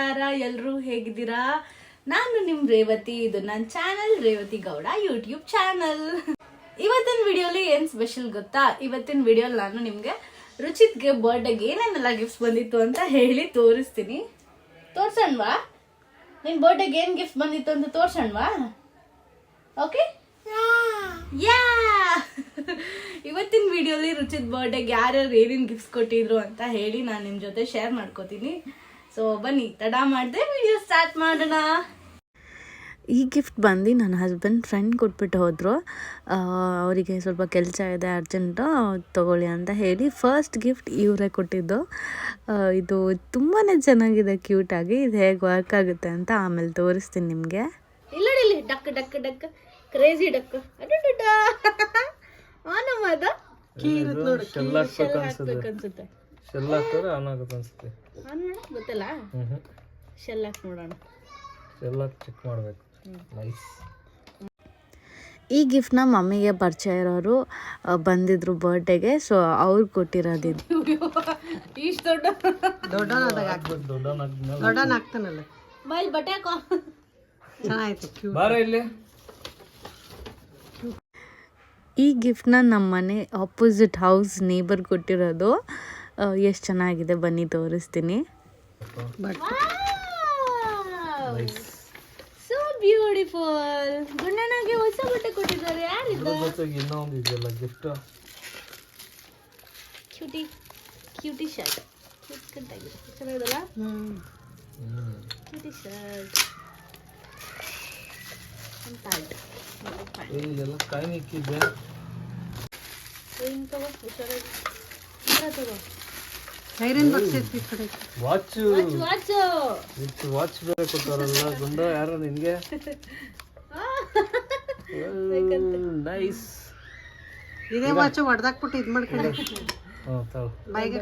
ನಮಸ್ಕಾರ ಎಲ್ಲರೂ ಹೇಗಿದ್ದೀರಾ? ನಾನು ನಿಮ್ಮ ರೇವತಿ ಇದು ನನ್ನ channel Revathi Gowda YouTube channel. ಇವತ್ತಿನ ವಿಡಿಯೋಲಿ ಏನು ಸ್ಪೆಷಲ್ ಗೊತ್ತಾ? ಇವತ್ತಿನ ವಿಡಿಯೋಲಿ ನಾನು ನಿಮಗೆ ರುಚಿತ್ಗೆ ಬರ್ಡೇಗೆ ಏನೇನೆಲ್ಲ ಗಿಫ್ಟ್ ಬಂದಿತ್ತು ಅಂತ ಹೇಳಿ ತೋರಿಸ್ತೀನಿ. ತೋರ್ಸಣ್ವಾ? ನಿನ್ನ ಬರ್ಡೇಗೆ ಏನು ಗಿಫ್ಟ್ ಬಂದಿತ್ತು ಅಂತ ತೋರ್ಸಣ್ವಾ? Okay yeah. ಇವತ್ತಿನ ವಿಡಿಯೋಲಿ ರುಚಿತ್ ಬರ್ಡೇಗೆ ಯಾರ್ಯಾರು ಏನೇನು ಗಿಫ್ಟ್ಸ್ ಕೊಟ್ಟಿದ್ರು ಅಂತ ಹೇಳಿ ನಾನು ನಿಮ್ಮ ಜೊತೆ ಶೇರ್ ಮಾಡ್ಕೋತೀನಿ. ಸೊ ಬನ್ನಿ ತಡ ಮಾಡಿದೆ ವಿಡಿಯೋ ಸ್ಟಾರ್ಟ್ ಮಾಡೋಣ. ಈ ಗಿಫ್ಟ್ ಬಂದು ನನ್ನ ಹಸ್ಬೆಂಡ್ ಫ್ರೆಂಡ್ ಕೊಟ್ಬಿಟ್ಟು ಹೋದರು. ಅವರಿಗೆ ಸ್ವಲ್ಪ ಕೆಲಸ ಇದೆ ಅರ್ಜೆಂಟು ತೊಗೊಳ್ಳಿ ಅಂತ ಹೇಳಿ ಫಸ್ಟ್ ಗಿಫ್ಟ್ ಇವರೇ ಕೊಟ್ಟಿದ್ದು. ಇದು ತುಂಬಾ ಚೆನ್ನಾಗಿದೆ ಕ್ಯೂಟಾಗಿ ಇದು ಹೇಗೆ ವರ್ಕ್ ಆಗುತ್ತೆ ಅಂತ ಆಮೇಲೆ ತೋರಿಸ್ತೀನಿ ನಿಮಗೆ. ಇಲ್ಲ ಇಲ್ಲಿ duck duck duck. Crazy duck. ಅನ್ಸುತ್ತೆ. ಆನ್ ಗಿಫ್ಟ್ ಗೊತ್ತಲ್ಲ? ಶೆಲ್ ಹಾಕಿ ನೋಡೋಣ. ಶೆಲ್ ಹಾಕಿ ಚೆಕ್ ಮಾಡಬೇಕು. ನೈಸ್ ಈ ಗಿಫ್ಟ್ನ ಮಮ್ಮಿಗೆ ಪರಿಚಯ ಇರೋರು ಬಂದಿದ್ರು ಬರ್ಡೇಗೆ ಸೊ ಅವ್ರು ಕೊಟ್ಟಿರೋದು ಇದು. ಇಷ್ಟು ದೊಡ್ಡ ಹಾಕ್ಬೇಕು? ದೊಡ್ಡವನಾದ್ಮೇಲೆ ದೊಡ್ಡವನ್ ಆಗ್ತಾನಲ್ಲ ಬೈಲ್ ಬಟ್ಟೆ ಹಾಕೋ. ಚೆನ್ನಾಯ್ತು ಕ್ಯೂ ಬಾರ ಇಲ್ಲಿ. ಈ ಗಿಫ್ಟ್ನ ನಮ್ಮ ಮನೆ ಆಪೋಸಿಟ್ ಹೌಸ್ ನೇಬರ್ ಕೊಟ್ಟಿರೋದು. ಎಷ್ಟು ಚೆನ್ನಾಗಿದೆ ಬನ್ನಿ ತೋರಿಸ್ತೀನಿ. ಸೊ ಸೋ ಬ್ಯೂಟಿಫುಲ್ ಗುಂಡಣ್ಣಗೆ ಹೊಸ ಬಟ್ಟೆ ಕೊಟ್ಟಿದ್ದಾರೆ ಇದೆಯಲ್ಲ ಗಿಫ್ಟ್ ಕ್ಯೂಟಿ ಕ್ಯೂಟಿ ಶರ್ಟ್ ಆಗಿದೆ. ಚೆನ್ನಾಗಿದಲ್ಲ ಹ್ಮ್ ಕ್ಯೂಟಿ ಶರ್ಟ್ ಪ್ಯಾಂಟ್ ಏನಿದೆಲ್ಲ ಕಾಯಿ ನಿಕ್ಕಿದೆ ಏನು ತಗೋ ಹುಷಾರಾಗಿ ತಗೋ. ಐರನ್ ಬಾಕ್ಸ್ ಐತಿ ಈ ಕಡೆ. ವಾಚ್. Watch watch. ಬೇರೆ ಕೊಟ್ಟಾರಲ್ಲ ಗುಂಡ ಯಾರು ನಿನ್ಗೆ? ನೈಸ್ ಇದೇ ವಾಚ್ ಹೊಡ್ದಾಕ್ಬಿಟ್ಟು ಇದ್ ಮಾಡ್ಕೊಂಡೆ. ತಗೋ ಬೈಗೆ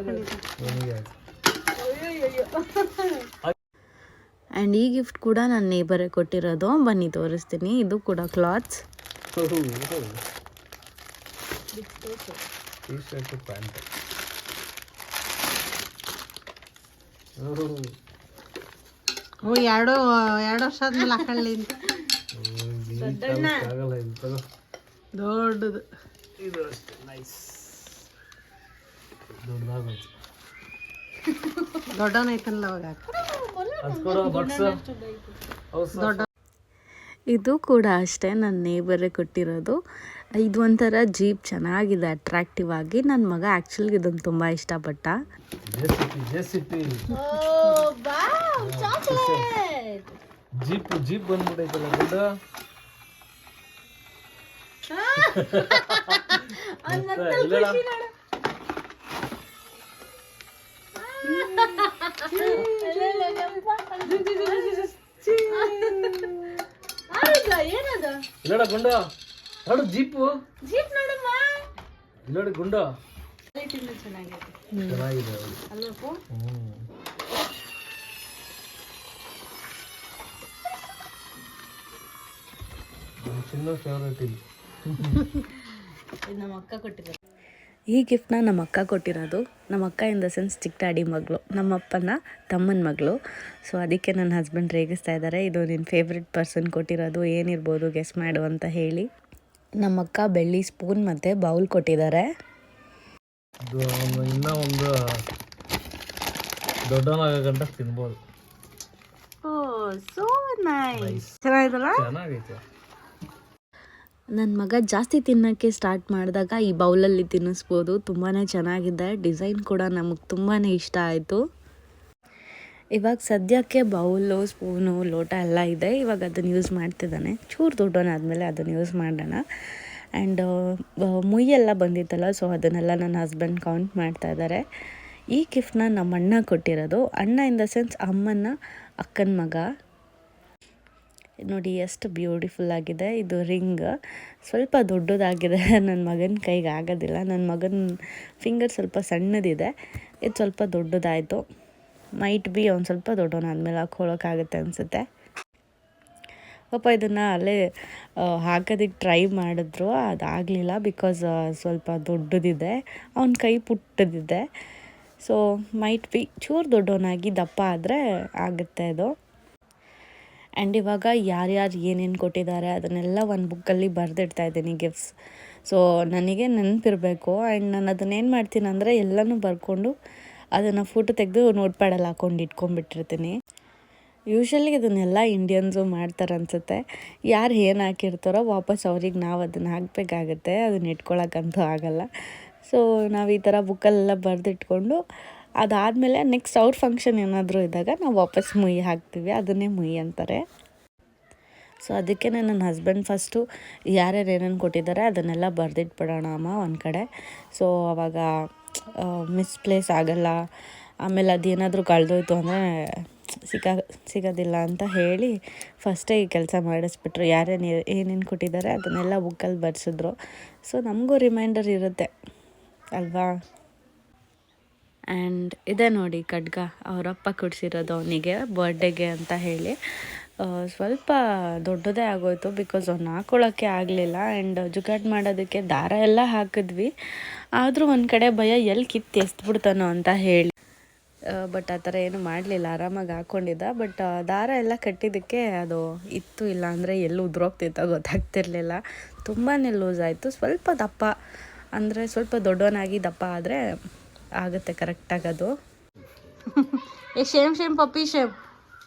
ಆ್ಯಂಡ್ ಈ ಗಿಫ್ಟ್ ಕೂಡ ನನ್ನ ನೇಬರೇ ಕೊಟ್ಟಿರೋದು. ಬನ್ನಿ ತೋರಿಸ್ತೀನಿ. ಇದು ಕೂಡ ಕ್ಲಾತ್ಸ್ ಟೀ ಶರ್ಟ್ ಪ್ಯಾಂಟ್ ಓ ಎರಡು ಎರಡು ವರ್ಷ ಆದ್ಮೇಲೆ ಹಾಕೊಳ್ಳಿ ಅಂತ. ಆಗಲ್ಲ ಇದು ದೊಡ್ಡದು. ಇದು ಅಷ್ಟೇ ನೈಸ್ ಅವಾಗ. ಹಾಕು. ಅದು ಕೊಡೋ ಬಾಕ್ಸ್ ಹೌದು ಇದು ಕೂಡ ಅಷ್ಟೇ ನನ್ನ ನೇಬರೇ ಕೊಟ್ಟಿರೋದು ಇದು ಒಂಥರ ಜೀಪ್ ಚೆನ್ನಾಗಿದೆ ಅಟ್ರಾಕ್ಟಿವ್ ಆಗಿ ನನ್ನ ಮಗ ಆ್ಯಕ್ಚುಲಿ ಇದನ್ನು ತುಂಬ ಇಷ್ಟಪಟ್ಟ ಜೆಸಿಪಿ ಜೆಸಿಪಿ ಓ ವಾವ್ ಚಾಕ್ಲೇಟ್ ಜೀಪ್ ಜೀಪ್ ಬಂದ್ಬಿಟ್ಟೈತಲ್ಲ ಗುಡ್ಡ ಏನದ? ಇಲ್ಲಡ ಗುಂಡ. ನೋಡು ಜೀಪು. ಜೀಪ್ ನೋಡಮ್ಮ. ಇಲ್ಲಡ ಗುಂಡ. ಚೆನ್ನಾಗೈತೆ. ಚೆನ್ನಾಗಿದೆ ಅಲ್ಲಪ್ಪ ಹ್ಮ್. ಚಿನ್ನ ಫೇವ್ರೇಟ್ ಇದು ನಮ್ಮ ಅಕ್ಕ ಕೊಟ್ಟಿರೋದು. ಈ ಗಿಫ್ಟ್ನ ನಮ್ಮ ಅಕ್ಕ ಕೊಟ್ಟಿರೋದು. ನಮ್ಮ ಅಕ್ಕ ಇನ್ ದ ಸೆನ್ಸ್ ಚಿಕ್ಕ ಡ್ಯಾಡಿ ಮಗಳು. ನಮ್ಮಪ್ಪನ ತಮ್ಮನ ಮಗಳು. ಸೊ ಅದಕ್ಕೆ ನನ್ನ ಹಸ್ಬೆಂಡ್ ರೇಗಿಸ್ತಾ ಇದ್ದಾರೆ. ಇದು ನಿನ್ನ ಫೇವ್ರೆಟ್ ಪರ್ಸನ್ ಕೊಟ್ಟಿರೋದು. ಏನಿರ್ಬೋದು ಗೆಸ್ ಮಾಡು ಅಂತ ಹೇಳಿ. ನಮ್ಮ ಅಕ್ಕ ಬೆಳ್ಳಿ ಸ್ಪೂನ್ ಮತ್ತು ಬೌಲ್ ಕೊಟ್ಟಿದ್ದಾರೆ. ಇನ್ನೂ ಒಂದು ತಿನ್ಬೋದು. ಓ ಸೋ ನೈಸ್ ನೈಸ್ ಚೆನ್ನಾಗಿದಲ್ಲ ಚೆನ್ನಾಗೈತೆ. ನನ್ನ ಮಗ ಜಾಸ್ತಿ ತಿನ್ನೋಕ್ಕೆ ಸ್ಟಾರ್ಟ್ ಮಾಡಿದಾಗ ಈ ಬೌಲಲ್ಲಿ ತಿನ್ನಿಸ್ಬೋದು. ತುಂಬಾ ಚೆನ್ನಾಗಿದೆ. ಡಿಸೈನ್ ಕೂಡ ನಮಗೆ ತುಂಬಾ ಇಷ್ಟ ಆಯಿತು. ಇವಾಗ ಸದ್ಯಕ್ಕೆ ಬೌಲು, ಸ್ಪೂನು, ಲೋಟ ಎಲ್ಲ ಇದೆ. ಇವಾಗ ಅದನ್ನು ಯೂಸ್ ಮಾಡ್ತಿದ್ದಾನೆ ಚೂರು ದೊಡ್ಡವನಾದಮೇಲೆ ಅದನ್ನು ಯೂಸ್ ಮಾಡೋಣ. ಆ್ಯಂಡ್ ಮುಯ್ಯೆಲ್ಲ ಬಂದಿತ್ತಲ್ಲ, ಸೊ ಅದನ್ನೆಲ್ಲ ನನ್ನ ಹಸ್ಬೆಂಡ್ ಕೌಂಟ್ ಮಾಡ್ತಾ ಇದ್ದಾರೆ ಈ ಗಿಫ್ಟ್ನ ನಮ್ಮ ಅಣ್ಣ ಕೊಟ್ಟಿರೋದು. ಅಣ್ಣ ಇನ್ ದ ಸೆನ್ಸ್ ಅಮ್ಮನ ಅಕ್ಕನ ಮಗ. ನೋಡಿ ಎಷ್ಟು ಬ್ಯೂಟಿಫುಲ್ ಆಗಿದೆ ಇದು ರಿಂಗ್ ಸ್ವಲ್ಪ ದೊಡ್ಡದಾಗಿದೆ. ನನ್ನ ಮಗನ ಕೈಗೆ ಆಗೋದಿಲ್ಲ. ನನ್ನ ಮಗನ ಫಿಂಗರ್ ಸ್ವಲ್ಪ ಸಣ್ಣದಿದೆ. ಇದು ಸ್ವಲ್ಪ ದೊಡ್ಡದಾಯಿತು. ಮೈಟ್ ಬಿ ಅವ್ನು ಸ್ವಲ್ಪ ದೊಡ್ಡವನಾದ್ಮೇಲೆ ಹಾಕೊಳ್ಳೋಕ್ಕಾಗುತ್ತೆ ಅನಿಸುತ್ತೆ. ಪಾಪ ಇದನ್ನು ಅಲ್ಲೇ ಹಾಕೋದಕ್ಕೆ ಟ್ರೈ ಮಾಡಿದ್ರು. ಅದಾಗಲಿಲ್ಲ ಬಿಕಾಸ್ ಸ್ವಲ್ಪ ದೊಡ್ಡದಿದೆ. ಅವನ ಕೈ ಪುಟ್ಟದಿದೆ. ಸೊ ಮೈಟ್ ಬಿ ಚೂರು ದೊಡ್ಡವನಾಗಿ ದಪ್ಪ ಆದರೆ ಆಗುತ್ತೆ ಅದು. ಆ್ಯಂಡ್ ಇವಾಗ ಯಾರ್ಯಾರು ಏನೇನು ಕೊಟ್ಟಿದ್ದಾರೆ, ಅದನ್ನೆಲ್ಲ ಒಂದು ಬುಕ್ಕಲ್ಲಿ ಬರೆದಿಡ್ತಾ ಇದ್ದೀನಿ ಗಿಫ್ಟ್ಸ್ ಸೊ ನನಗೆ ನೆನಪಿರಬೇಕು ಆ್ಯಂಡ್ ನಾನು ಅದನ್ನೇನು ಮಾಡ್ತೀನಿ ಅಂದರೆ ಎಲ್ಲನೂ ಬರ್ಕೊಂಡು ಅದನ್ನು ಫೋಟೋ ತೆಗೆದು ನೋಟ್ ಪ್ಯಾಡಲ್ಲಿ ಹಾಕೊಂಡು ಇಟ್ಕೊಂಡ್ಬಿಟ್ಟಿರ್ತೀನಿ. ಯೂಶ್ವಲಿ ಇದನ್ನೆಲ್ಲ ಇಂಡಿಯನ್ಸು ಮಾಡ್ತಾರೆ ಅನ್ಸುತ್ತೆ. ಯಾರು ಏನು ಹಾಕಿರ್ತಾರೋ ವಾಪಸ್ ಅವ್ರಿಗೆ ನಾವು ಅದನ್ನು ಹಾಕಬೇಕಾಗತ್ತೆ ಅದನ್ನ ಇಟ್ಕೊಳಕ್ಕಂತೂ ಆಗಲ್ಲ. ಸೊ ನಾವು ಈ ಥರ ಬುಕ್ಕಲ್ಲೆಲ್ಲ ಬರೆದಿಟ್ಕೊಂಡು ಅದಾದಮೇಲೆ ನೆಕ್ಸ್ಟ್ ಅವ್ರ ಫಂಕ್ಷನ್ ಏನಾದರೂ ಇದ್ದಾಗ ನಾವು ವಾಪಸ್ ಮುಯಿ ಹಾಕ್ತೀವಿ, ಅದನ್ನೇ ಮುಯಿ ಅಂತಾರೆ. ಸೊ ಅದಕ್ಕೆ ನನ್ನ ಹಸ್ಬೆಂಡ್ ಫಸ್ಟು ಯಾರ್ಯಾರು ಏನೇನು ಕೊಟ್ಟಿದ್ದಾರೆ ಅದನ್ನೆಲ್ಲ ಬರೆದಿಟ್ಬಿಡೋಣ ಅಮ್ಮ ಒಂದು ಕಡೆ. ಸೊ ಅವಾಗ ಮಿಸ್ಪ್ಲೇಸ್ ಆಗಲ್ಲ, ಆಮೇಲೆ ಅದೇನಾದರೂ ಕಳೆದೋಯ್ತು ಅಂದರೆ ಸಿಕ್ಕ ಸಿಗೋದಿಲ್ಲ ಅಂತ ಹೇಳಿ ಫಸ್ಟೇ ಈ ಕೆಲಸ ಮಾಡಿಸ್ಬಿಟ್ರು. ಯಾರೇನು ಏನೇನು ಕೊಟ್ಟಿದ್ದಾರೆ ಅದನ್ನೆಲ್ಲ ಬುಕ್ಕಲ್ಲಿ ಬರೆಸಿದ್ರು. ಸೊ ನಮಗೂ ರಿಮೈಂಡರ್ ಇರುತ್ತೆ, ಅಲ್ವಾ? ಆ್ಯಂಡ್ ಇದೆ ನೋಡಿ ಖಡ್ಗ, ಅವರಪ್ಪ ಕೊಡಿಸಿರೋದು ಅವನಿಗೆ ಬರ್ಡೇಗೆ ಅಂತ ಹೇಳಿ. ಸ್ವಲ್ಪ ದೊಡ್ಡದೇ ಆಗೋಯ್ತು ಬಿಕಾಸ್ ಅವ್ನು ಹಾಕೊಳ್ಳೋಕ್ಕೆ ಆಗಲಿಲ್ಲ ಆ್ಯಂಡ್ ಜುಗಾಡ್ ಮಾಡೋದಕ್ಕೆ ದಾರ ಎಲ್ಲ ಹಾಕಿದ್ವಿ. ಆದರೂ ಒಂದು ಕಡೆ ಭಯ ಎಲ್ಲಿ ಕಿತ್ತು ಎಸ್ಬಿಡ್ತಾನೋ ಅಂತ ಹೇಳಿ. ಬಟ್ ಆ ಥರ ಏನು ಮಾಡಲಿಲ್ಲ, ಆರಾಮಾಗಿ ಹಾಕ್ಕೊಂಡಿದ್ದ ಬಟ್ ದಾರ ಎಲ್ಲ ಕಟ್ಟಿದ್ದಕ್ಕೆ ಅದು ಇತ್ತು ಇಲ್ಲ ಅಂದರೆ ಎಲ್ಲಿ ಉದುರೋಗ್ತಿತ್ತು ಗೊತ್ತಾಗ್ತಿರ್ಲಿಲ್ಲ. ತುಂಬಾ ಲೂಸ್ ಆಯಿತು. ಸ್ವಲ್ಪ ದಪ್ಪ, ಅಂದರೆ ಸ್ವಲ್ಪ ದೊಡ್ಡವನಾಗಿ ದಪ್ಪ ಆದರೆ ಆಗುತ್ತೆ ಕರೆಕ್ಟಾಗಿ ಅದು. ಏ ಶೇಮ್ ಶೇಮ್ ಪಪ್ಪಿ ಶೇಮ್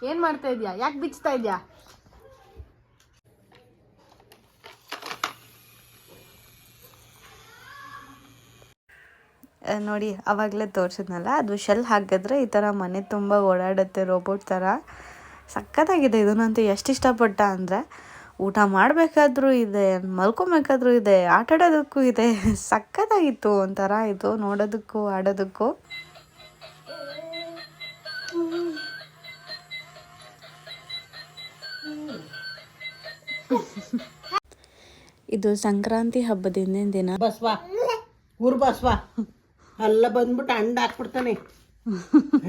ಏನ್ ಮಾಡ್ತಾ ಇದ್ಯಾ? ಯಾಕೆ ಬಿಚ್ತಾ ಇದ್ಯಾ? ನೋಡಿ ಆವಾಗಲೇ ತೋರಿಸಿದ್ನಲ್ಲ ಅದು ಶೆಲ್ ಹಾಕಿದ್ರೆ ಈ ಥರ ಮನೆ ತುಂಬ ಓಡಾಡುತ್ತೆ ರೋಬೋಟ್ ಥರ ಸಖತ್ತಾಗಿದೆ ಇದನ್ನಂತೂ ಎಷ್ಟು ಇಷ್ಟಪಟ್ಟ ಅಂದರೆ ಊಟ ಮಾಡಬೇಕಾದ್ರೂ ಇದೆ ಮಲ್ಕೊಬೇಕಾದ್ರೂ ಇದೆ ಆಟ ಆಡೋದಕ್ಕೂ ಇದೆ ಸಕ್ಕತ್ತಾಗಿತ್ತು ಒಂಥರ ಇದು ನೋಡೋದಕ್ಕೂ ಆಡೋದಕ್ಕೂ. ಇದು ಸಂಕ್ರಾಂತಿ ಹಬ್ಬದ ಹಿಂದಿನ ದಿನ. ಬಸ್ವ ಊರ್ ಬಸ್ವ. ಅಲ್ಲ ಬಂದ್ಬಿಟ್ಟು ಅಂಡ ಹಾಕ್ಬಿಡ್ತಾನೆ.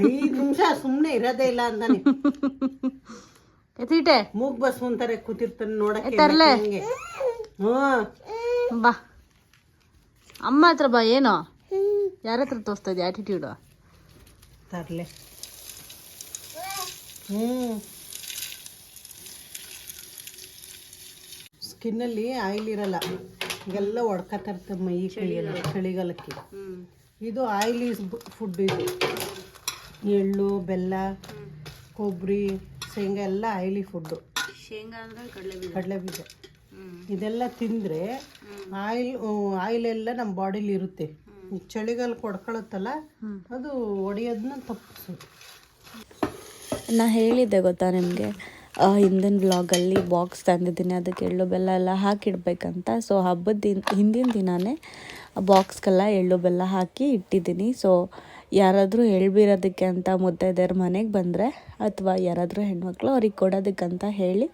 ಐದು ನಿಮಿಷ ಸುಮ್ಮನೆ ಇರೋದೇ ಇಲ್ಲ ಅಂತಾನೆ. ಎತ್ತೀಟೆ ಮೂಗ್ ಬಸ್ ಅಂತಾರೆ ಕೂತಿರ್ತಾನೆ ನೋಡಕ್ಕೆ ತರ್ಲೆ? ಬಾ. ಅಮ್ಮ ಹತ್ರ ಬಾ ಏನೋ? ಯಾರ ಹತ್ರ ತೋರಿಸ್ತಾ ಇದೆ ಆಟಿಟ್ಯೂಡು ತರ್ಲೆ. ಹ್ಞೂ. ಸ್ಕಿನ್ನಲ್ಲಿ ಆಯಿಲ್ ಇರಲ್ಲ. ಈಗೆಲ್ಲ ಹೊಡ್ಕತಾ ಇರ್ತದೆ ಮೈ ಕೈಯೆಲ್ಲ ಚಳಿಗಾಲಕ್ಕೆ. ಇದು ಆಯಿಲಿ ಫುಡ್ ಇದು. ಎಳ್ಳು ಬೆಲ್ಲ ಕೊಬ್ಬರಿ. ಶೇಂಗಾ ಎಲ್ಲ ಆಯಿಲಿ ಫುಡ್ಡು ಶೇಂಗಾ ಅಂದರೆ ಕಡಲೆ ಕಡಲೆ ಬೀಜ. ಇದೆಲ್ಲ ತಿಂದರೆ ಆಯಿಲ್ ಆಯಿಲ್ ಎಲ್ಲ ನಮ್ಮ ಬಾಡಿಲಿ ಇರುತ್ತೆ. ಚಳಿಗಾಲ ಕೊಡ್ಕೊಳತ್ತಲ್ಲ ಅದು ಒಡೆಯೋದನ್ನ ತಪ್ಪಿಸೋದು. ನಾ ಹೇಳಿದ್ದೆ ಗೊತ್ತಾ ನಿಮಗೆ ಹಿಂದಿನ ವ್ಲಾಗಲ್ಲಿ ಬಾಕ್ಸ್ ತಂದಿದ್ದೀನಿ ಅದಕ್ಕೆ ಎಳ್ಳು ಬೆಲ್ಲ ಎಲ್ಲ ಹಾಕಿಡ್ಬೇಕಂತ. ಸೊ ಹಬ್ಬದ ದಿನ ಹಿಂದಿನ ದಿನವೇ ಬಾಕ್ಸ್ಗೆಲ್ಲ ಎಳ್ಳು ಬೆಲ್ಲ ಹಾಕಿ ಇಟ್ಟಿದ್ದೀನಿ. ಸೊ ಯಾರಾದರೂ ಎಳ್ಬಿರೋದಕ್ಕೆ ಅಂತ ಮುತ್ತೈದೆಯರ ಮನೆಗೆ ಬಂದರೆ ಅಥವಾ ಯಾರಾದರೂ ಹೆಣ್ಮಕ್ಳು ಅವ್ರಿಗೆ ಕೊಡೋದಕ್ಕಂತ ಹೇಳಿ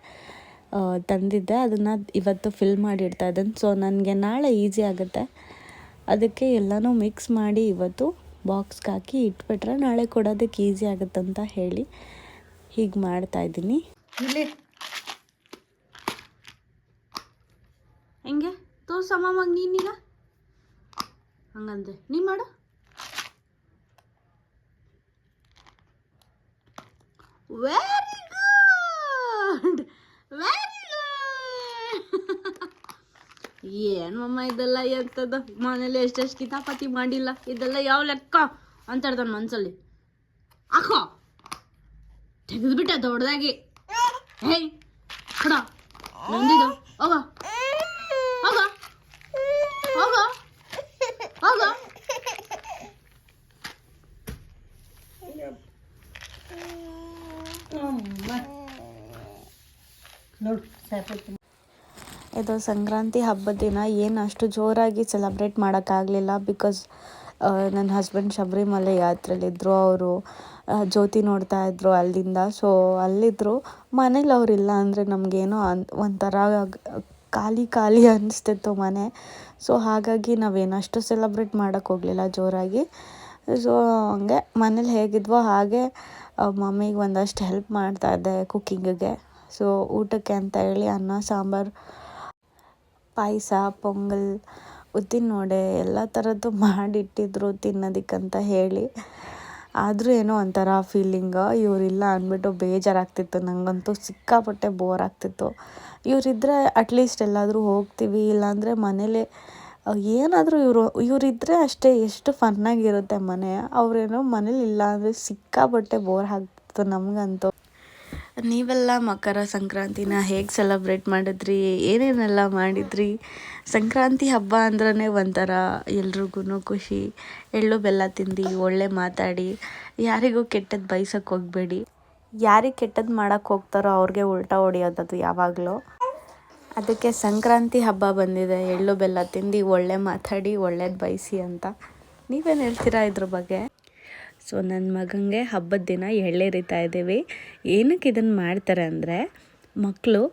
ತಂದಿದ್ದೆ. ಅದನ್ನು ಇವತ್ತು ಫಿಲ್ ಮಾಡಿ ಇಡ್ತಾ ಇದ್ದೀನಿ. ಸೊ ನನಗೆ ನಾಳೆ ಈಸಿ ಆಗುತ್ತೆ. ಅದಕ್ಕೆ ಎಲ್ಲನೂ ಮಿಕ್ಸ್ ಮಾಡಿ ಇವತ್ತು ಬಾಕ್ಸ್ಗೆ ಹಾಕಿ ಇಟ್ಬಿಟ್ರೆ ನಾಳೆ ಕೊಡೋದಕ್ಕೆ ಈಸಿ ಅಂತ ಹೇಳಿ ಹೀಗೆ ಮಾಡ್ತಾ ಇದ್ದೀನಿ. ಇಲ್ಲಿ. ಹೆಂಗೆ? ತೋರ್ಸಮ್ಮ ನೀನೀಗ ಹಂಗಂದೆ ನೀ ಮಾಡು. ವೆರಿ ಗುಡ್ ವೆರಿ ಗುಡ್ ಏನು ಮಮ್ಮ ಇದೆಲ್ಲ ಎಂಥದ್ದು ಮನೇಲಿ ಎಷ್ಟೆಷ್ಟು ಕಿತಾಪತಿ ಮಾಡಿಲ್ಲ? ಇದೆಲ್ಲ ಯಾವ ಲೆಕ್ಕ? ಅಂತ ಹೇಳ್ತಾನೆ ಮನ್ಸಲ್ಲಿ. ಅಕ್ಕೋ ತೆಗೆದ್ಬಿಟ್ಟ ದೊಡ್ಡದಾಗಿ ಹೇಯ್ ಕಡ. ನಂದಿದು. ಹೋಗ ಹೋಗ ಹೋಗ ನೋಡು ಸಾಕಾಯ್ತು ಇದು ಸಂಕ್ರಾಂತಿ ಹಬ್ಬದ ದಿನ. ಏನು ಅಷ್ಟು ಜೋರಾಗಿ ಸೆಲೆಬ್ರೇಟ್ ಮಾಡೋಕ್ಕಾಗಲಿಲ್ಲ ಬಿಕಾಸ್ ನನ್ನ ಹಸ್ಬೆಂಡ್ ಶಬರಿಮಲೆ ಯಾತ್ರೆಯಲ್ಲಿದ್ದರು ಅವರು ಜ್ಯೋತಿ ನೋಡ್ತಾ ಇದ್ರು ಅಲ್ಲಿಂದ. ಸೊ ಅಲ್ಲಿದ್ದರು ಮನೇಲಿ ಅವರಿಲ್ಲ ಅಂದರೆ ನಮಗೇನೋ ಒಂಥರ ಖಾಲಿ ಖಾಲಿ ಅನಿಸ್ತಿತ್ತು ಮನೆ. ಸೊ ಹಾಗಾಗಿ ನಾವೇನಷ್ಟು ಸೆಲೆಬ್ರೇಟ್ ಮಾಡೋಕ್ಕೆ ಹೋಗಲಿಲ್ಲ ಜೋರಾಗಿ. ಸೊ ಹಂಗೆ ಮನೇಲಿ ಹೇಗಿದ್ವೋ ಹಾಗೆ ಮಮ್ಮಿಗೆ ಒಂದಷ್ಟು ಹೆಲ್ಪ್ ಮಾಡ್ತಾಯಿದ್ದೆ ಕುಕ್ಕಿಂಗಿಗೆ ಸೊ ಊಟಕ್ಕೆ ಅಂತ ಹೇಳಿ ಅನ್ನ, ಸಾಂಬಾರು, ಪಾಯಸ, ಪೊಂಗಲ್, ಉದ್ದಿನ ವಡೆ ಎಲ್ಲ ಥರದ್ದು ಮಾಡಿಟ್ಟಿದ್ರು ತಿನ್ನೋದಕ್ಕಂತ ಹೇಳಿ. ಆದರೂ ಏನೋ ಒಂಥರ ಫೀಲಿಂಗ್ ಇವರಿಲ್ಲ ಅಂದ್ಬಿಟ್ಟು ಬೇಜಾರಾಗ್ತಿತ್ತು. ನನಗಂತೂ ಸಿಕ್ಕಾಪಟ್ಟೆ ಬೋರ್ ಆಗ್ತಿತ್ತು. ಇವರಿದ್ದರೆ ಅಟ್ಲೀಸ್ಟ್ ಎಲ್ಲಾದರೂ ಹೋಗ್ತೀವಿ, ಇಲ್ಲಾಂದರೆ ಮನೇಲೆ, ಏನಾದರೂ ಇವರು ಇವರಿದ್ದರೆ ಅಷ್ಟೇ ಎಷ್ಟು ಫನ್ನಾಗಿರುತ್ತೆ ಮನೆ. ಅವರೇನೋ ಮನೇಲಿ ಇಲ್ಲ ಅಂದರೆ ಸಿಕ್ಕಾಪಟ್ಟೆ ಬೋರ್ ಆಗ್ತಿತ್ತು ನಮಗಂತೂ. ನೀವೆಲ್ಲ ಮಕರ ಸಂಕ್ರಾಂತಿನ ಹೇಗೆ ಸೆಲೆಬ್ರೇಟ್ ಮಾಡಿದ್ರಿ? ಏನೇನೆಲ್ಲ ಮಾಡಿದ್ರಿ? ಸಂಕ್ರಾಂತಿ ಹಬ್ಬ ಅಂದ್ರೆ ಒಂಥರ ಎಲ್ರಿಗೂ ಖುಷಿ. ಎಳ್ಳು, ಬೆಲ್ಲ ತಿಂದು, ಒಳ್ಳೆ ಮಾತಾಡಿ. ಯಾರಿಗೂ ಕೆಟ್ಟದ್ದು ಬಯಸೋಕ್ಕೆ ಹೋಗಬೇಡಿ. ಯಾರಿಗೆ ಕೆಟ್ಟದ್ದು ಮಾಡೋಕ್ಕೆ ಹೋಗ್ತಾರೋ ಅವ್ರಿಗೆ ಉಲ್ಟಾ ಹೊಡೆಯೋದದು ಯಾವಾಗಲೂ. ಅದಕ್ಕೆ ಸಂಕ್ರಾಂತಿ ಹಬ್ಬ ಬಂದಿದೆ. ಎಳ್ಳು, ಬೆಲ್ಲ ತಿಂದು, ಒಳ್ಳೆ ಮಾತಾಡಿ, ಒಳ್ಳೇದು ಬಯಸಿ ಅಂತ. ನೀವೇನು ಹೇಳ್ತೀರಾ ಇದ್ರ ಬಗ್ಗೆ? ಸೊ ನನ್ನ ಮಗನಿಗೆ ಹಬ್ಬದ ದಿನ ಎಳ್ಳೇರಿತಾ ಇದ್ದೀವಿ. ಏನಕ್ಕೆ ಇದನ್ನು ಮಾಡ್ತಾರೆ ಅಂದರೆ ಮಕ್ಕಳು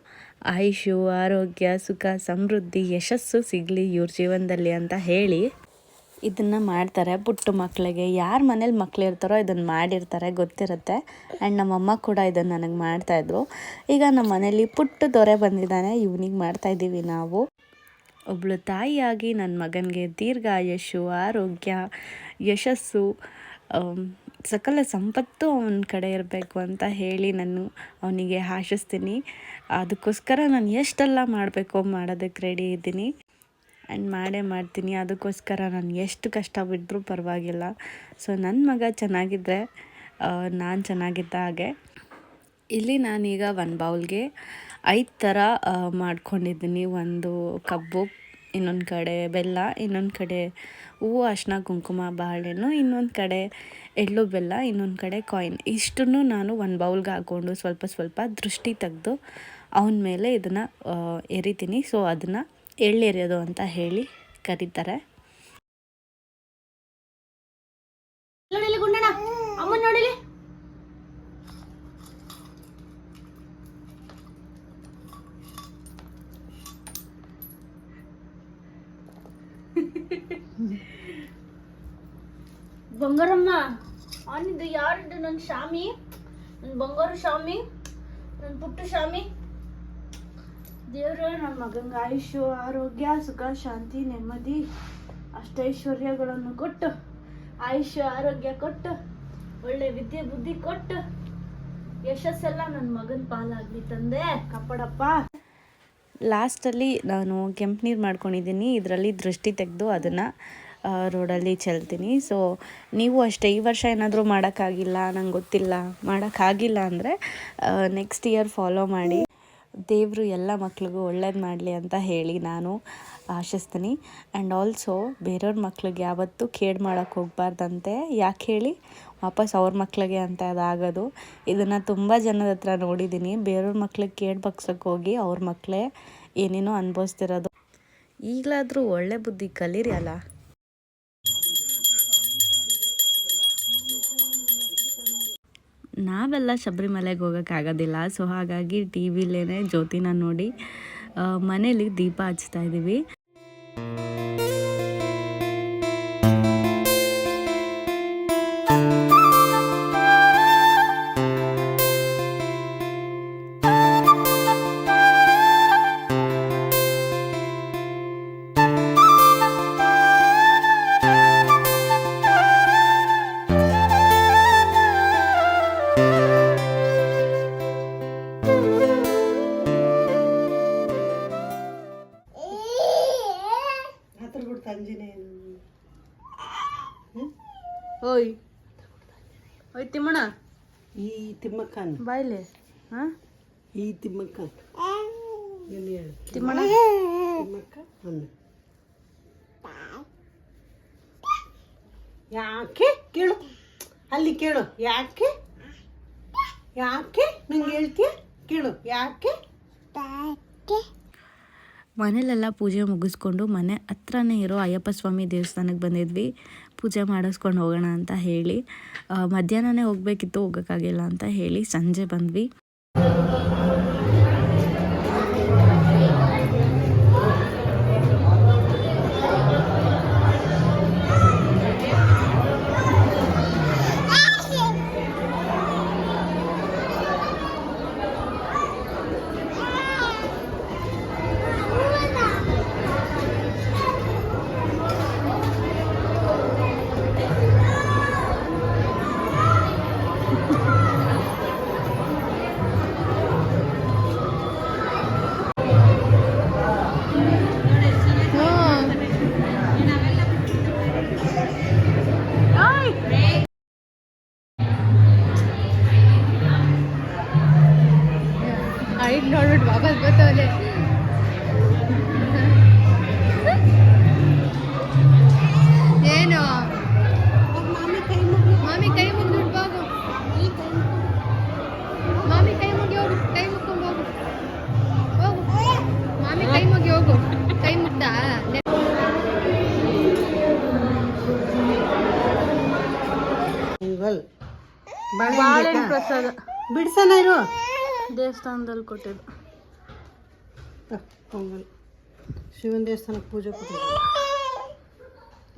ಆಯುಷು, ಆರೋಗ್ಯ, ಸುಖ, ಸಮೃದ್ಧಿ, ಯಶಸ್ಸು ಸಿಗಲಿ ಇವ್ರ ಜೀವನದಲ್ಲಿ ಅಂತ ಹೇಳಿ ಇದನ್ನು ಮಾಡ್ತಾರೆ. ಪುಟ್ಟ ಮಕ್ಕಳಿಗೆ ಯಾರ ಮನೇಲಿ ಮಕ್ಳು ಇರ್ತಾರೋ ಇದನ್ನು ಮಾಡಿರ್ತಾರೆ, ಗೊತ್ತಿರುತ್ತೆ. ಆ್ಯಂಡ್ ನಮ್ಮಮ್ಮ ಕೂಡ ಇದನ್ನು ನನಗೆ ಮಾಡ್ತಾಯಿದ್ರು ಈಗ ನಮ್ಮ ಮನೇಲಿ ಪುಟ್ಟ ದೊರೆ ಬಂದಿದ್ದಾನೆ, ಇವನಿಗೆ ಮಾಡ್ತಾಯಿದ್ದೀವಿ ನಾವು. ಒಬ್ಬಳು ತಾಯಿಯಾಗಿ ನನ್ನ ಮಗನಿಗೆ ದೀರ್ಘಾಯಸ್ಸು ಆರೋಗ್ಯ, ಯಶಸ್ಸು ಸಕಲ ಸಂಪತ್ತು ಅವನ ಕಡೆ ಇರಬೇಕು ಅಂತ ಹೇಳಿ ನಾನು ಅವನಿಗೆ ಆಶಿಸ್ತೀನಿ. ಅದಕ್ಕೋಸ್ಕರ ನಾನು ಎಷ್ಟೆಲ್ಲ ಮಾಡಬೇಕು ಮಾಡೋದಕ್ಕೆ ರೆಡಿ ಇದ್ದೀನಿ. ಆ್ಯಂಡ್ ಮಾಡೇ ಮಾಡ್ತೀನಿ. ಅದಕ್ಕೋಸ್ಕರ ನಾನು ಎಷ್ಟು ಕಷ್ಟ ಬಿದ್ದರೂ ಪರವಾಗಿಲ್ಲ. ಸೊ ನನ್ನ ಮಗ ಚೆನ್ನಾಗಿದ್ದರೆ ನಾನು ಚೆನ್ನಾಗಿದ್ದ ಹಾಗೆ. ಇಲ್ಲಿ ನಾನೀಗ ಒಂದು ಬೌಲ್ಗೆ ಐದು ಥರ ಮಾಡ್ಕೊಂಡಿದ್ದೀನಿ. ಒಂದು ಕಬ್ಬು ಇನ್ನೊಂದು ಕಡೆ ಬೆಲ್ಲ, ಇನ್ನೊಂದು ಕಡೆ ಹೂವು ಅರಿಶಿನ ಕುಂಕುಮ, ಬಾಳೆಹಣ್ಣು, ಇನ್ನೊಂದು ಕಡೆ ಎಳ್ಳು ಬೆಲ್ಲ, ಇನ್ನೊಂದು ಕಡೆ ಕಾಯಿನ್ ಇಷ್ಟನ್ನು ನಾನು ಒಂದು ಬೌಲ್ಗೆ ಹಾಕ್ಕೊಂಡು ಸ್ವಲ್ಪ ಸ್ವಲ್ಪ ದೃಷ್ಟಿ ತೆಗೆದು ಅವನ ಮೇಲೆ ಇದನ್ನು ಎರಿತೀನಿ. ಸೊ ಅದನ್ನು ಎಳ್ಳೆರೆಯೋದು ಅಂತ ಹೇಳಿ ಕರೀತಾರೆ ನೋಡಿಲಿ ಗುಂಡಣ್ಣ ಅಮ್ಮ ನೋಡಿಲಿ ಬಂಗಾರಮ್ಮ ಅವನಿದ್ದು ಯಾರಿದ್ದು ನನ್ನ ಶಾಮಿ ನನ್ನ ಬಂಗಾರ ಶಾಮಿ ನನ್ನ ಪುಟ್ಟು ಶಾಮಿ. ದೇವ್ರ ನನ್ನ ಮಗಂಗೆ ಆಯುಷು ಆರೋಗ್ಯ ಸುಖ ಶಾಂತಿ ನೆಮ್ಮದಿ ಅಷ್ಟೈಶ್ವರ್ಯಗಳನ್ನು ಕೊಟ್ಟು ಆಯುಷ್ಯ ಆರೋಗ್ಯ ಕೊಟ್ಟು ಒಳ್ಳೆ ವಿದ್ಯೆ ಬುದ್ಧಿ ಕೊಟ್ಟು ಯಶಸ್ಸೆಲ್ಲ ನನ್ನ ಮಗನ ಪಾಲಾಗ್ಲಿ ತಂದೆ ಕಪ್ಪಡಪ್ಪ ಲಾಸ್ಟಲ್ಲಿ ನಾನು ಕೆಂಪು ನೀರು ಮಾಡ್ಕೊಂಡಿದ್ದೀನಿ. ಇದರಲ್ಲಿ ದೃಷ್ಟಿ ತೆಗೆದು ಅದನ್ನು ರೋಡಲ್ಲಿ ಚೆಲ್ತೀನಿ. ಸೊ ನೀವು ಅಷ್ಟೇ, ಈ ವರ್ಷ ಏನಾದರೂ ಮಾಡೋಕ್ಕಾಗಿಲ್ಲ, ನಂಗೆ ಗೊತ್ತಿಲ್ಲ. ಮಾಡೋಕ್ಕಾಗಿಲ್ಲ ಅಂದರೆ ನೆಕ್ಸ್ಟ್ ಇಯರ್ ಫಾಲೋ ಮಾಡಿ. ದೇವರು ಎಲ್ಲ ಮಕ್ಳಿಗೂ ಒಳ್ಳೇದು ಮಾಡಲಿ ಅಂತ ಹೇಳಿ ನಾನು ಆಶಿಸ್ತೀನಿ. ಆ್ಯಂಡ್ ಆಲ್ಸೋ ಬೇರೆಯವ್ರ ಮಕ್ಳಿಗೆ ಯಾವತ್ತೂ ಕೇಡ್ ಮಾಡೋಕ್ಕೆ ಹೋಗ್ಬಾರ್ದಂತೆ. ಯಾಕೆ ಹೇಳಿ? ವಾಪಸ್ ಅವ್ರ ಮಕ್ಳಿಗೆ ಅಂತ ಅದಾಗೋದು. ಇದನ್ನು ತುಂಬ ಜನದ ಹತ್ರ ನೋಡಿದ್ದೀನಿ ಬೇರೆಯವ್ರ ಮಕ್ಳಿಗೆ ಕೇಡ್ ಬಗ್ಸಕ್ಕೆ ಹೋಗಿ ಅವ್ರ ಮಕ್ಕಳೇ ಏನೇನೋ ಅನುಭವಿಸ್ತಿರೋದು. ಈಗಲಾದರೂ ಒಳ್ಳೆ ಬುದ್ಧಿ ಕಲೀರಿ ಅಲ್ಲ ನಾವೆಲ್ಲ ಶಬರಿಮಲೆಗೆ ಹೋಗೋಕ್ಕಾಗೋದಿಲ್ಲ. ಸೊ ಹಾಗಾಗಿ ಟಿ ವಿಲೇ ಜ್ಯೋತಿನ ನೋಡಿ ಮನೇಲಿ ದೀಪ ಹಚ್ತಾ ಇದ್ದೀವಿ. ಓಯ್ ಓಯ್ ತಿಮ್ಮಣ್ಣ. ಈ ತಿಮ್ಮಕ್ಕನ. ಬಾಯ್ಲೆ ಹಾ? ಈ ತಿಮ್ಮಕ್ಕ. ಎಲ್ಲಿ ಹೇಳು? ತಿಮ್ಮಣ್ಣ. ತಿಮ್ಮಕ್ಕ ಯಾಕೆ ಕೇಳು? ಅಲ್ಲಿ ಕೇಳು. ಯಾಕೆ? ಯಾಕೆ? ನಂಗೆ ಹೇಳ್ತೀಯ? ಕೇಳು. ಯಾಕೆ ಯಾಕೆ? ಮನೇಲೆಲ್ಲ ಪೂಜೆ ಮುಗಿಸ್ಕೊಂಡು ಮನೆ ಹತ್ರನೇ ಇರೋ ಅಯ್ಯಪ್ಪ ಸ್ವಾಮಿ ದೇವಸ್ಥಾನಕ್ಕೆ ಬಂದಿದ್ವಿ. ಪೂಜೆ ಮಾಡಿಸ್ಕೊಂಡು ಹೋಗೋಣ ಅಂತ ಹೇಳಿ. ಮಧ್ಯಾಹ್ನನೇ ಹೋಗಬೇಕಿತ್ತು, ಹೋಗೋಕ್ಕಾಗಿಲ್ಲ ಅಂತ ಹೇಳಿ ಸಂಜೆ ಬಂದ್ವಿ. ಬಾಳೆಹಣ್ಣು ಬಿಡಿಸೋಣ ಇರು. ದೇವಸ್ಥಾನದಲ್ಲಿ ಕೊಟ್ಟಿದ್ದು. ಪೊಂಗಲ್ ಶಿವನ ದೇವಸ್ಥಾನಕ್ಕೆ ಪೂಜೆ ಕೊಟ್ಟಿದ್ದು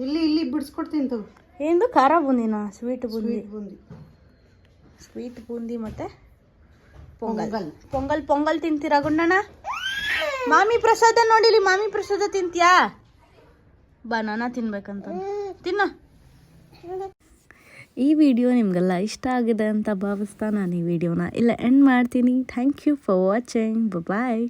ಇಲ್ಲಿ ಇಲ್ಲಿ ಬಿಡಿಸ್ಕೊಡ್ತೀನಿ ತಗೋ. ಏನು ಖಾರ ಬೂಂದಿನ? ಸ್ವೀಟ್ ಬೂಂದಿ. ಬೂಂದಿ. ಸ್ವೀಟ್ ಬೂಂದಿ ಮತ್ತೆ ಪೊಂಗಲ್. ಪೊಂಗಲ್. ಪೊಂಗಲ್ ತಿಂತೀರಾ ಗುಂಡಣ್ಣ ಮಾಮಿ ಪ್ರಸಾದ ನೋಡಿಲಿ ಮಾಮಿ ಪ್ರಸಾದ ತಿಂತೀಯಾ? ಬನಾನ ತಿನ್ಬೇಕಂತ. ತಿನ್ನ. ಈ ವಿಡಿಯೋ ನಿಮಗೆಲ್ಲ ಇಷ್ಟ ಆಗಿದೆ ಅಂತ ಭಾವಿಸ್ತಾ ನಾನು ಈ ವಿಡಿಯೋನ ಇಲ್ಲ ಎಂಡ್ ಮಾಡ್ತೀನಿ. Thank you for watching bye